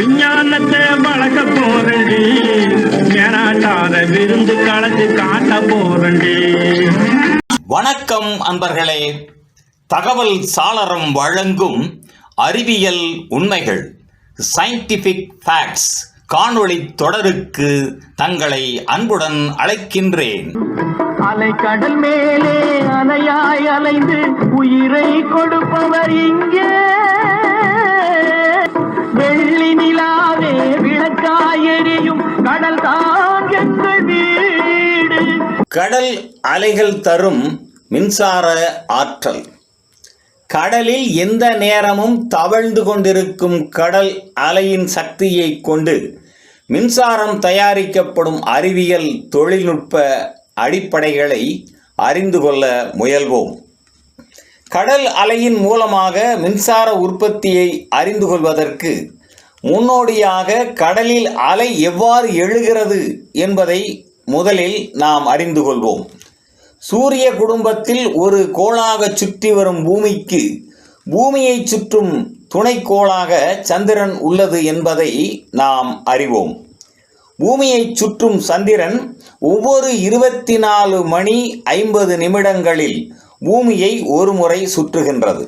விஞ்ஞானத்தை வளர்க்க போறண்டி மேலாட்டாத விருந்து கலந்து காட்ட போறண்டி வணக்கம் அன்பர்களே. தகவல் சாளரம் வழங்கும் அறிவியல் உண்மைகள் சயின்டிஃபிக் ஃபேக்ட்ஸ் காணொளி தொடருக்கு தங்களை அன்புடன் அழைக்கின்றேன். அலைக்கடல் மேலே அலையாய் அலைந்து உயிரை கொடுப்பவர் இங்கே. கடல் அலைகள் தரும் மின்சார ஆற்றல். கடலில் எந்த நேரமும் தவழ்ந்து கொண்டிருக்கும் கடல் அலையின் சக்தியை கொண்டு மின்சாரம் தயாரிக்கப்படும் அறிவியல் தொழில்நுட்ப அடிப்படைகளை அறிந்து கொள்ள முயல்வோம். கடல் அலையின் மூலமாக மின்சார உற்பத்தியை அறிந்து கொள்வதற்கு முன்னோடியாக கடலில் அலை எவ்வாறு எழுகிறது என்பதை முதலில் நாம் அறிந்து கொள்வோம். சூரிய குடும்பத்தில் ஒரு கோளாக சுற்றி வரும் பூமிக்கு பூமியை சுற்றும் துணைக்கோளாக சந்திரன் உள்ளது என்பதை நாம் அறிவோம். பூமியை சுற்றும் சந்திரன் ஒவ்வொரு இருபத்தி நாலு மணி ஐம்பது நிமிடங்களில் பூமியை ஒரு முறை சுற்றுகின்றது.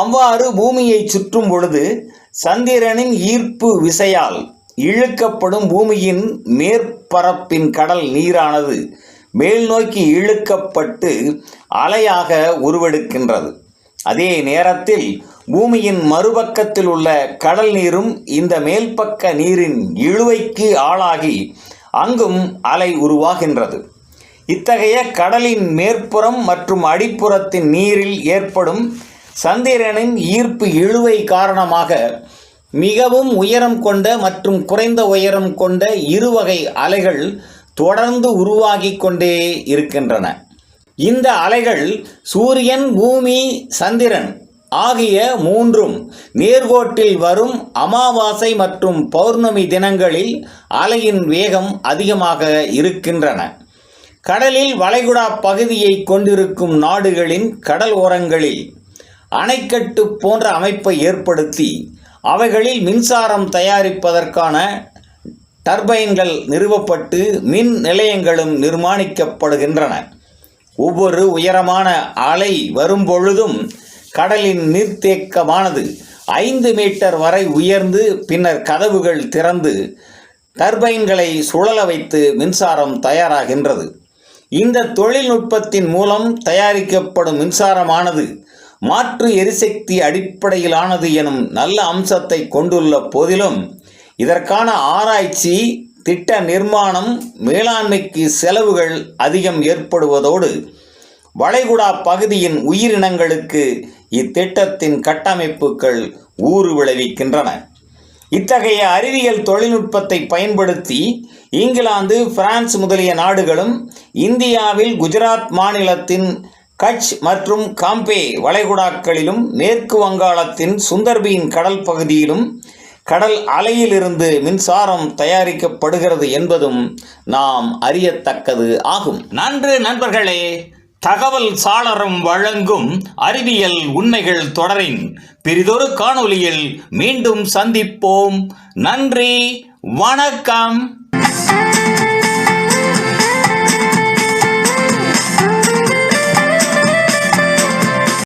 அவ்வாறு பூமியை சுற்றும் பொழுது சந்திரனின் ஈர்ப்பு விசையால் இழுக்கப்படும் பூமியின் மேற்பரப்பின் கடல் நீரானது மேல் நோக்கி இழுக்கப்பட்டு அலையாக உருவெடுக்கின்றது. அதே நேரத்தில் பூமியின் மறுபக்கத்தில் உள்ள கடல் நீரும் இந்த மேல்பக்க நீரின் இழுவைக்கு ஆளாகி அங்கும் அலை உருவாகின்றது. இத்தகைய கடலின் மேற்புறம் மற்றும் அடிப்புறத்தின் நீரில் ஏற்படும் சந்திரனின் ஈர்ப்பு இழுவை காரணமாக மிகவும் உயரம் கொண்ட மற்றும் குறைந்த உயரம் கொண்ட இருவகை அலைகள் தொடர்ந்து உருவாகிக் கொண்டே இருக்கின்றன. இந்த அலைகள் சூரியன் பூமி சந்திரன் ஆகிய மூன்றும் நேர்கோட்டில் வரும் அமாவாசை மற்றும் பௌர்ணமி தினங்களில் அலையின் வேகம் அதிகமாக இருக்கின்றன. கடலில் வளைகுடா பகுதியை கொண்டிருக்கும் நாடுகளின் கடல் ஓரங்களில் அணைக்கட்டு போன்ற அமைப்பை ஏற்படுத்தி அவைகளில் மின்சாரம் தயாரிப்பதற்கான டர்பைன்கள் நிறுவப்பட்டு மின் நிலையங்களும் நிர்மாணிக்கப்படுகின்றன. ஒவ்வொரு உயரமான அலை வரும்பொழுதும் கடலின் நீர்த்தேக்கமானது ஐந்து மீட்டர் வரை உயர்ந்து பின்னர் கதவுகள் திறந்து டர்பைன்களை சுழல வைத்து மின்சாரம் தயாராகின்றது. இந்த தொழில்நுட்பத்தின் மூலம் தயாரிக்கப்படும் மின்சாரமானது மாற்று எரிசக்தி அடிப்படையிலானது எனும் நல்ல அம்சத்தை கொண்டுள்ள போதிலும் இதற்கான ஆராய்ச்சி திட்ட நிர்மாணம் மேலாண்மைக்கு செலவுகள் அதிகம் ஏற்படுவதோடு வளைகுடா பகுதியின் உயிரினங்களுக்கு இத்திட்டத்தின் கட்டமைப்புகள் ஊறு விளைவிக்கின்றன. இத்தகைய அறிவியல் தொழில்நுட்பத்தை பயன்படுத்தி இங்கிலாந்து பிரான்ஸ் முதலிய நாடுகளும் இந்தியாவில் குஜராத் மாநிலத்தின் கட்ச் மற்றும் காம்பே வளைகுடாக்களிலும் மேற்கு வங்காளத்தின் சுந்தர்பியின் கடல் பகுதியிலும் கடல் அலையிலிருந்து மின்சாரம் தயாரிக்கப்படுகிறது என்பதும் நாம் அறியத்தக்கது ஆகும். நன்று நண்பர்களே தகவல் சாளரம் வழங்கும் அறிவியல் உண்மைகள் தொடரின் பெரிதொரு காணொளியில் மீண்டும் சந்திப்போம். நன்றி வணக்கம்.